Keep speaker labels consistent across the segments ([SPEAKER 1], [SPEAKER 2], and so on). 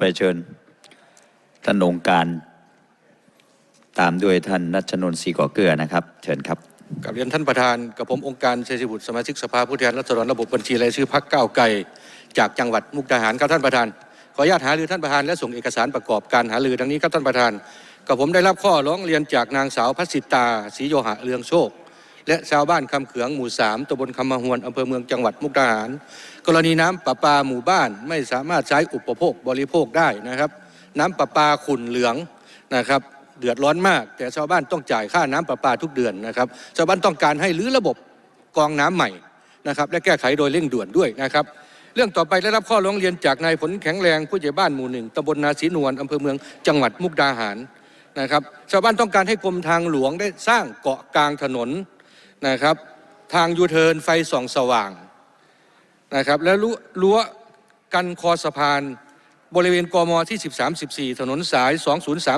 [SPEAKER 1] ไปเชิญท่านองค์การตามด้วยท่านนัชนนท์ศรีก่อเกลือนะครับ เชิญครับ
[SPEAKER 2] กับเรียนท่านประธานกับผมองค์การเชัยบุตรสมาชิกสภาผู้แทนราษฎรระบบบัญชีรายชื่อพักก้าวไกลจากจังหวัดมุกดาหารครับท่านประธาน ขออนุญาตหารือท่านประธานและส่งเอกสารประกอบการหารือดังนี้ครับท่านประธาน กับผมได้รับข้อร้องเรียนจากนางสาวพัสิตาศรีโยหะเรืองโชค และชาวบ้านคำเขืองหมู่สามตำบลคำมะฮวนอำเภอเมืองจังหวัดมุกดาหาร กรณีน้ำประปาหมู่บ้านไม่สามารถใช้อุปโภคบริโภคได้นะครับ น้ำประปาขุ่นเหลืองนะครับเดือดร้อนมาก แต่ชาวบ้านต้องจ่ายค่าน้ำประปาทุกเดือนนะครับ ชาวบ้านต้องการให้รื้อระบบกองน้ำใหม่นะครับ และแก้ไขโดยเร่งด่วนด้วยนะครับ เรื่องต่อไปได้รับข้อร้องเรียนจากนายผลแข็งแรงผู้ใหญ่บ้านหมู่หนึ่งตำบลนาศรีนวลอำเภอเมืองจังหวัดมุกดาหารนะครับ ชาวบ้านต้องการให้กรมทางหลวงได้สร้างเกาะกลางถนน นะครับ ทางยูเทิร์นไฟส่องสว่างนะครับ และรั้วลัวกันคอสะพานบริเวณกมที่ 13 14 ถนนสาย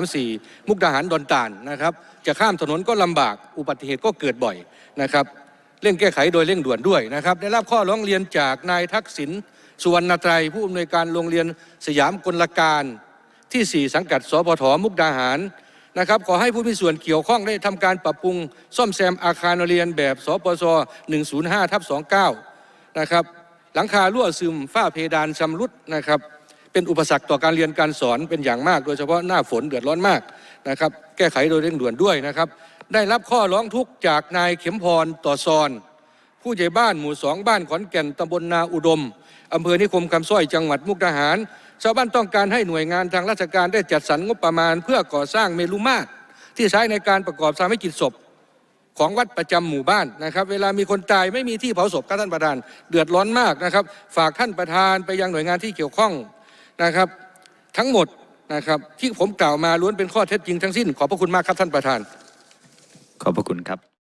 [SPEAKER 2] 2034 มุกดาหารดอนตานนะครับ จะข้ามถนนก็ลำบากอุบัติเหตุก็เกิดบ่อยนะครับเร่งแก้ไขโดยเร่งด่วนด้วยนะครับ ได้รับข้อร้องเรียนจากนายทักษิณสุวรรณไตรผู้อำนวยการโรงเรียนสยามกลการที่ 4 สังกัดสพทมุกดาหาร นะครับขอให้ผู้มีส่วนเกี่ยวข้องได้ทำการปรับปรุงซ่อมแซมอาคารเรียนแบบสปส105ทับ29นะครับหลังคารั่วซึมฝ้าเพดานชำรุดนะครับเป็นอุปสรรคต่อการเรียนการสอนเป็นอย่างมาก โดยเฉพาะหน้าฝนเดือดร้อนมากนะครับแก้ไขโดยเร่งด่วนด้วยนะครับได้รับข้อร้องทุกข์จากนายเข็มพรต่อซอน ผู้ใหญ่บ้านหมู่สองบ้านขอนแก่นตำบลนาอุดมอำเภอนิคมคำสร้อยจังหวัดมุกดาหาร ชาวบ้านต้องการให้หน่วยงานทางราชการได้จัดสรรงบประมาณ เพื่อก่อสร้างเมรุมาตรที่ใช้ในการประกอบสามิกิจศพของวัดประจำหมู่บ้านนะครับ เวลามีคนตายไม่มีที่เผาศพครับท่านประธาน เดือดร้อนมากนะครับ ฝากท่านประธานไปยังหน่วยงานที่เกี่ยวข้องนะครับ ทั้งหมดนะครับที่ผมกล่าวมาล้วนเป็นข้อเท็จจริงทั้งสิ้น ขอบพระคุณมากครับท่านประธาน
[SPEAKER 1] ขอบพระคุณครับ